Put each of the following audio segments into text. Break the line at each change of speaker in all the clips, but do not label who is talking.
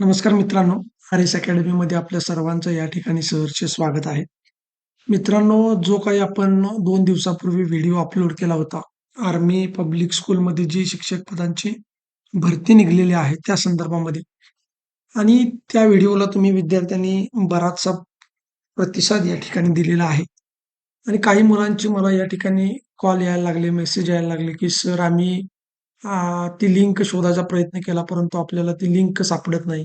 नमस्कार मित्रांनो R S अकॅडमीमध्ये आपल्या सर्वांचं या ठिकाणी सहर्ष स्वागत आहे. मित्रांनो जो काही आपण दोन दिवसापूर्वी व्हिडिओ अपलोड केला होता आर्मी पब्लिक स्कूलमध्ये जी शिक्षक पदांची भरती निघलेली आहे त्या संदर्भामध्ये. आणि त्या व्हिडिओला तुम्ही विद्यार्थ्यांनी बराचसा प्रतिसाद या ठिकाणी दिलेला आहे. आणि काही मुलांची मला या ठिकाणी कॉल यायला लागले मेसेज यायला लागले की सर आम्ही ती लिंक शोधायचा प्रयत्न केला परंतु आपल्याला ती लिंक सापडत नाही.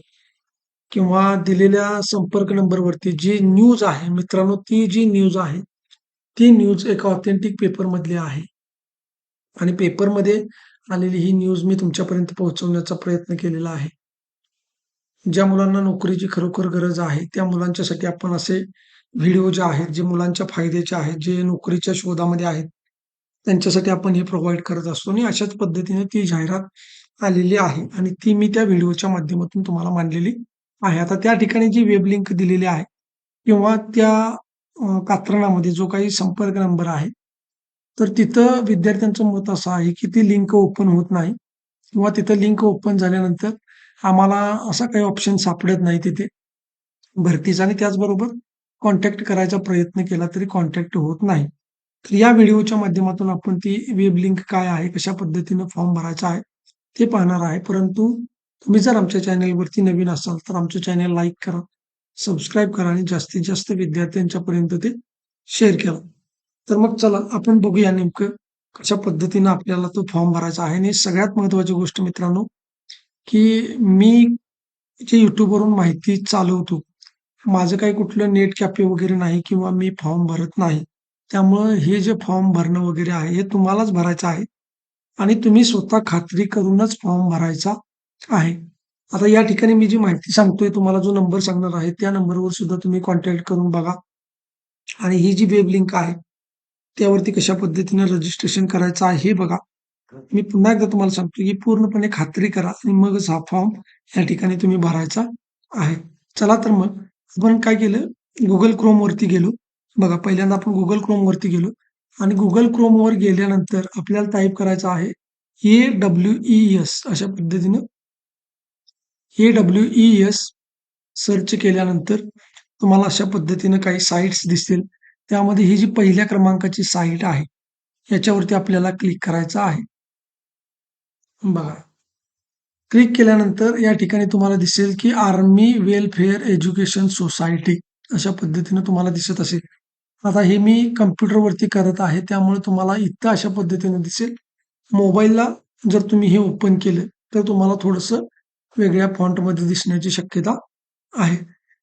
किंवा दिलेल्या संपर्क नंबरवरती जी न्यूज आहे मित्रांनो ती जी न्यूज आहे ती न्यूज एका ऑथेंटिक पेपर मधली आहे. आणि पेपरमध्ये आलेली ही न्यूज मी तुमच्यापर्यंत पोहोचवण्याचा प्रयत्न केलेला आहे. ज्या मुलांना नोकरीची खरोखर गरज आहे त्या मुलांच्यासाठी आपण असे व्हिडिओ जे आहेत जे मुलांच्या फायद्याचे आहेत जे नोकरीच्या शोधामध्ये आहेत त्यांच्यासाठी आपण हे प्रोव्हाइड करत असतो आणि अशाच पद्धतीने ती जाहिरात आलेली आहे. आणि ती मी त्या व्हिडिओच्या माध्यमातून तुम्हाला मांडलेली आहे. आता त्या ठिकाणी जी वेब लिंक दिलेली आहे किंवा त्या कात्रणामध्ये जो काही संपर्क नंबर आहे तर तिथं विद्यार्थ्यांचं मत असं आहे की ती लिंक ओपन होत नाही किंवा तिथं लिंक ओपन झाल्यानंतर आम्हाला असा काही ऑप्शन सापडत नाही तिथे. भरतीचा आणि त्याचबरोबर कॉन्टॅक्ट करायचा प्रयत्न केला तरी कॉन्टॅक्ट होत नाही. तर या व्हिडिओच्या माध्यमातून आपण ती वेब लिंक काय आहे कशा पद्धतीनं फॉर्म भरायचा आहे ते पाहणार आहे. परंतु तुम्ही जर आमच्या चॅनेलवरती नवीन असाल तर आमचं चॅनेल लाईक करा सबस्क्राईब करा आणि जास्तीत जास्त विद्यार्थ्यांच्यापर्यंत ते शेअर करा. तर मग चला आपण बघूया नेमकं कशा पद्धतीनं आपल्याला तो फॉर्म भरायचा आहे. आणि सगळ्यात महत्वाची गोष्ट मित्रांनो की मी जे युट्यूबवरून माहिती चालवतो माझं काही कुठलं नेट कॅफे वगैरे नाही किंवा मी फॉर्म भरत नाही. त्यामुळं हे जे फॉर्म भरणं वगैरे आहे हे तुम्हालाच भरायचं आहे. आणि तुम्ही स्वतः खात्री करूनच फॉर्म भरायचा आहे. आता या ठिकाणी मी जी माहिती सांगतोय तुम्हाला जो नंबर सांगणार आहे त्या नंबरवर सुद्धा तुम्ही कॉन्टॅक्ट करून बघा. आणि ही जी वेब लिंक आहे त्यावरती कशा पद्धतीने रजिस्ट्रेशन करायचं आहे हे बघा. मी पुन्हा एकदा तुम्हाला सांगतो की पूर्णपणे खात्री करा आणि मगच हा फॉर्म या ठिकाणी तुम्ही भरायचा आहे. चला तर मग आपण काय केलं? गुगल क्रोमवरती गेलो. बघा पहिल्यांदा आपण गुगल क्रोम वरती गेलो. आणि गुगल क्रोम वर गेल्यानंतर आपल्याला टाईप करायचं आहे ए डब्ल्यू ई एस अशा पद्धतीनं. A W E S search केल्यानंतर तुम्हाला अशा पद्धतीनं काही साईट्स दिसतील. त्यामध्ये ही जी पहिल्या क्रमांकाची साईट आहे याच्यावरती आपल्याला क्लिक करायचं आहे. बघा. क्लिक केल्यानंतर या ठिकाणी तुम्हाला दिसेल की आर्मी वेलफेअर एज्युकेशन सोसायटी अशा पद्धतीनं तुम्हाला दिसत असेल. आता हे मी कम्प्युटरवरती करत आहे त्यामुळे तुम्हाला इथं अशा पद्धतीने दिसेल. मोबाईलला जर तुम्ही हे ओपन केलं तर तुम्हाला थोडंसं वेगळ्या फॉन्टमध्ये दिसण्याची शक्यता आहे.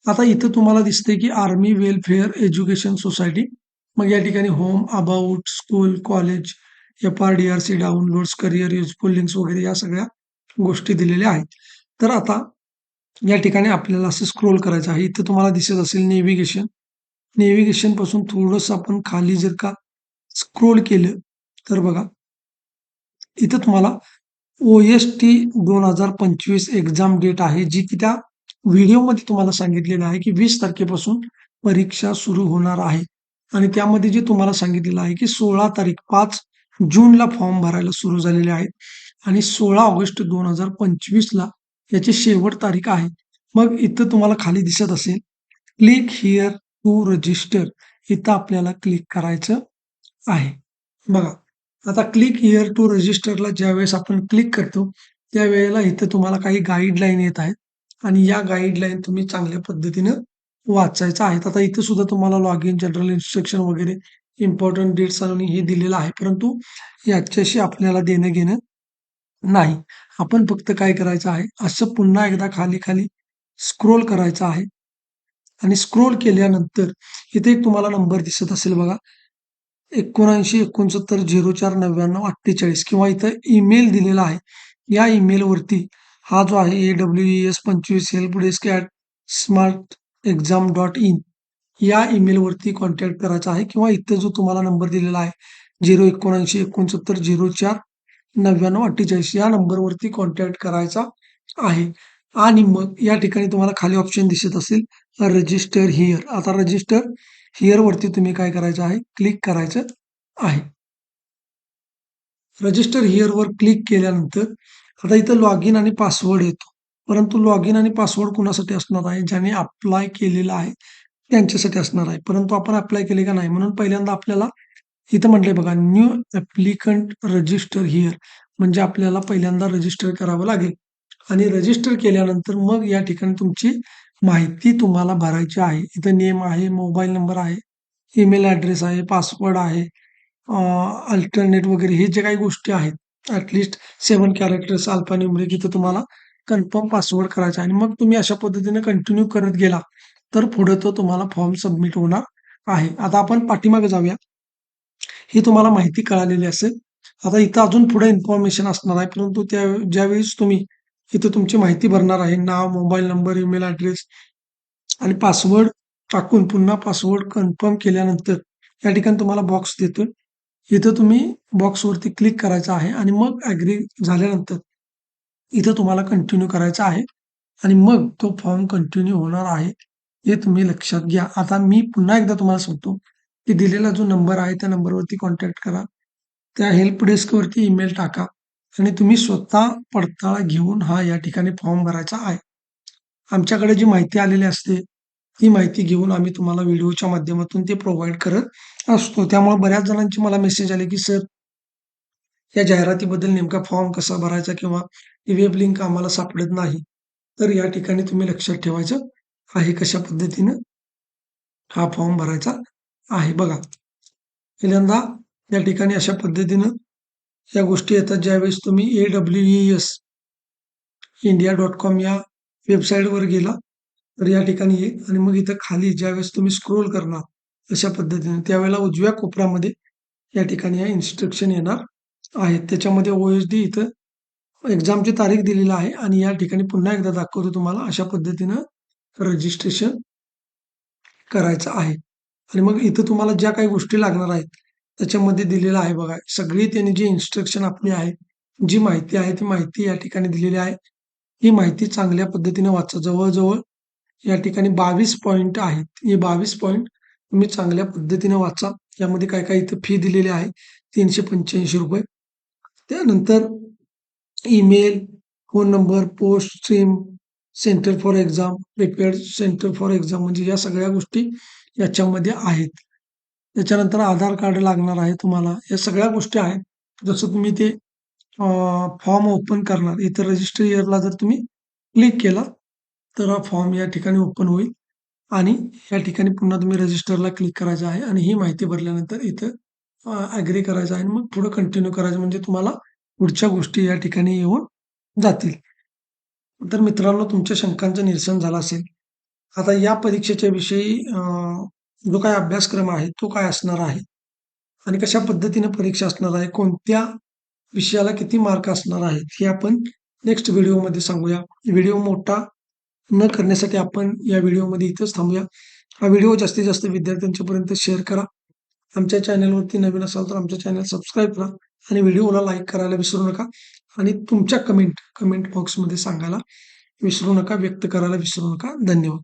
आता इथं तुम्हाला दिसते की आर्मी वेलफेअर एज्युकेशन सोसायटी मग या ठिकाणी home about school college F R D R C downloads career useful links वगैरे या सगळ्या गोष्टी दिलेल्या आहेत. तर आता या ठिकाणी आपल्याला असं स्क्रोल करायचं आहे. इथं तुम्हाला दिसत असेल नेव्हिगेशन नेव्हिगेशनपासून थोडस आपण खाली जर का स्क्रोल केलं तर बघा इथं तुम्हाला ओ एस टी दोन हजार पंचवीस एक्झाम डेट आहे जी की त्या व्हिडिओमध्ये तुम्हाला सांगितलेलं आहे की वीस तारखेपासून परीक्षा सुरू होणार आहे. आणि त्यामध्ये जे तुम्हाला सांगितलेलं आहे की सोळा तारीख पाच जूनला फॉर्म भरायला सुरू झालेले आहेत. आणि सोळा ऑगस्ट दोन हजार पंचवीसला याची शेवट तारीख आहे. मग इथं तुम्हाला खाली दिसत असेल क्लिक हिअर टू रजिस्टर इथं आपल्याला क्लिक करायचं आहे. बघा आता क्लिक हिअर टू रजिस्टरला ज्यावेळेस आपण क्लिक करतो त्यावेळेला इथं तुम्हाला काही गाईडलाईन येत आहेत. आणि या गाईडलाईन तुम्ही चांगल्या पद्धतीनं वाचायचं आहेत. आता इथं सुद्धा तुम्हाला लॉग इन जनरल इन्स्ट्रक्शन वगैरे इम्पॉर्टंट डेट्स आणि हे दिलेलं आहे. परंतु याच्याशी आपल्याला देणं घेणं नाही. आपण फक्त काय करायचं आहे? असं पुन्हा एकदा खाली खाली स्क्रोल करायचं आहे. आणि स्क्रोल केल्यानंतर इथे एक तुम्हाला नंबर दिसत असेल बघा. एकोणऐंशी एकोणसत्तर झिरो चार नव्याण्णव अठ्ठेचाळीस किंवा इथं ईमेल दिलेला आहे. या ईमेलवरती हा जो आहे ए डब्ल्यू एस पंचवीस help desk at smart exam dot in या ईमेलवरती कॉन्टॅक्ट करायचा आहे किंवा इथं जो तुम्हाला नंबर दिलेला आहे झिरो एकोणऐंशी एकोणसत्तर झिरो चार नव्याण्णव अठ्ठेचाळीस या नंबरवरती कॉन्टॅक्ट करायचा आहे. आणि मग या ठिकाणी तुम्हाला खाली ऑप्शन दिसत असेल रजिस्टर हिअर आता रजिस्टर हिअर वरती तुम्ही काय करायचं आहे? क्लिक करायचं आहे. रजिस्टर हिअर वर क्लिक केल्यानंतर आता इथं लॉग इन आणि पासवर्ड येतो. परंतु लॉग इन आणि पासवर्ड कुणासाठी असणार आहे? ज्याने अप्लाय केलेला आहे त्यांच्यासाठी असणार आहे. परंतु आपण अप्लाय केले का नाही? म्हणून पहिल्यांदा आपल्याला इथं म्हटलंय बघा न्यू ऍप्लिकंट रजिस्टर हिअर म्हणजे आपल्याला पहिल्यांदा रजिस्टर करावं लागेल. आणि रजिस्टर केल्यानंतर मग या ठिकाणी तुमची माहिती तुम्हाला भरायची आहे. इथं नेम आहे मोबाईल नंबर आहे ईमेल ॲड्रेस आहे पासवर्ड आहे अल्टरनेट वगैरे हे जे काही गोष्टी आहेत ॲटलिस्ट सेवन कॅरेक्टर्स अल्फान्यूमरिक इथं तुम्हाला कन्फर्म पासवर्ड करायचा आहे. आणि मग तुम्ही अशा पद्धतीने कंटिन्यू करत गेला तर पुढे तो तुम्हाला फॉर्म सबमिट होणार आहे. आता आपण पाठीमागे जाऊया. ही तुम्हाला माहिती कळालेली असेल. आता इथं अजून पुढे इन्फॉर्मेशन असणार आहे परंतु त्या ज्यावेळेस तुम्ही इथं तुमची माहिती भरणार आहे. नाव मोबाईल नंबर ईमेल ॲड्रेस आणि पासवर्ड टाकून पुन्हा पासवर्ड कन्फर्म केल्यानंतर या ठिकाणी तुम्हाला बॉक्स देतोय. इथं तुम्ही बॉक्सवरती क्लिक करायचं आहे आणि मग ॲग्री झाल्यानंतर इथं तुम्हाला कंटिन्यू करायचं आहे आणि मग तो फॉर्म कंटिन्यू होणार आहे हे तुम्ही लक्षात घ्या. आता मी पुन्हा एकदा तुम्हाला सांगतो की दिलेला जो नंबर आहे त्या नंबरवरती कॉन्टॅक्ट करा. त्या हेल्प डेस्कवरती ईमेल टाका. आणि तुम्ही स्वतः पडताळा घेऊन हा या ठिकाणी फॉर्म भरायचा आहे. आमच्याकडे जी माहिती आलेली असते ती माहिती घेऊन आम्ही तुम्हाला व्हिडिओच्या माध्यमातून ते प्रोव्हाइड करत असतो. त्यामुळे बऱ्याच जणांची मला मेसेज आले की सर या जाहिरातीबद्दल नेमका फॉर्म कसा भरायचा किंवा वेब लिंक आम्हाला सापडत नाही तर या ठिकाणी तुम्ही लक्षात ठेवायचं आहे कशा पद्धतीनं हा फॉर्म भरायचा आहे. बघा पहिल्यांदा या ठिकाणी अशा पद्धतीनं या गोष्टी येतात ज्यावेळेस तुम्ही A W E S India dot com या वेबसाईटवर गेला तर या ठिकाणी येईल आणि मग इथं खाली ज्यावेळेस तुम्ही स्क्रोल करणार अशा पद्धतीने त्यावेळेला उजव्या कोपऱ्यामध्ये या ठिकाणी या इन्स्ट्रक्शन येणार आहेत. त्याच्यामध्ये ओ एस डी इथं एक्झामची तारीख दिलेली आहे आणि या ठिकाणी पुन्हा एकदा दाखवतो तुम्हाला अशा पद्धतीनं रजिस्ट्रेशन करायचं आहे. आणि मग इथं तुम्हाला ज्या काही गोष्टी लागणार आहेत त्याच्यामध्ये दिलेलं आहे बघा. सगळी त्यांनी जी इन्स्ट्रक्शन आपली आहे जी माहिती आहे ती माहिती या ठिकाणी दिलेली आहे. ही माहिती चांगल्या पद्धतीने वाचा. जवळजवळ या ठिकाणी बावीस पॉईंट आहेत. हे बावीस पॉईंट तुम्ही चांगल्या पद्धतीने वाचा. यामध्ये काय काय इथं फी दिलेली आहे? तीनशे पंच्याऐंशी रुपये. त्यानंतर email phone number post stream centre for exam prepared centre for exam म्हणजे या सगळ्या गोष्टी याच्यामध्ये आहेत. त्याच्यानंतर आधार कार्ड लागणार आहे तुम्हाला. या सगळ्या गोष्टी आहेत. जसं तुम्ही ते फॉर्म ओपन करणार इथं रजिस्टर इयरला जर तुम्ही क्लिक केला तर हा फॉर्म या ठिकाणी ओपन होईल. आणि या ठिकाणी पुन्हा तुम्ही रजिस्टरला क्लिक करायचं आहे आणि ही माहिती भरल्यानंतर इथं ॲग्री करायचं आहे. आणि मग पुढं कंटिन्यू करायचं म्हणजे तुम्हाला पुढच्या गोष्टी या ठिकाणी येऊन जातील. तर मित्रांनो तुमच्या शंकांचं निरसन झालं असेल. आता या परीक्षेच्या विषयी जो काय अभ्यासक्रम आहे तो काय असणार आहे? आणि कशा पद्धतीने परीक्षा असणार आहे? कोणत्या विषयाला किती मार्क असणार आहेत? हे आपण नेक्स्ट व्हिडिओमध्ये सांगूया. व्हिडिओ मोठा न करण्यासाठी आपण या व्हिडिओमध्ये इथंच थांबूया. हा व्हिडिओ जास्तीत जास्त विद्यार्थ्यांच्यापर्यंत शेअर करा. आमच्या चॅनलवरती नवीन असाल तर आमच्या चॅनल सबस्क्राईब करा आणि व्हिडिओला लाईक करायला विसरू नका. आणि तुमच्या कमेंट कमेंट बॉक्समध्ये सांगायला विसरू नका व्यक्त करायला विसरू नका. धन्यवाद.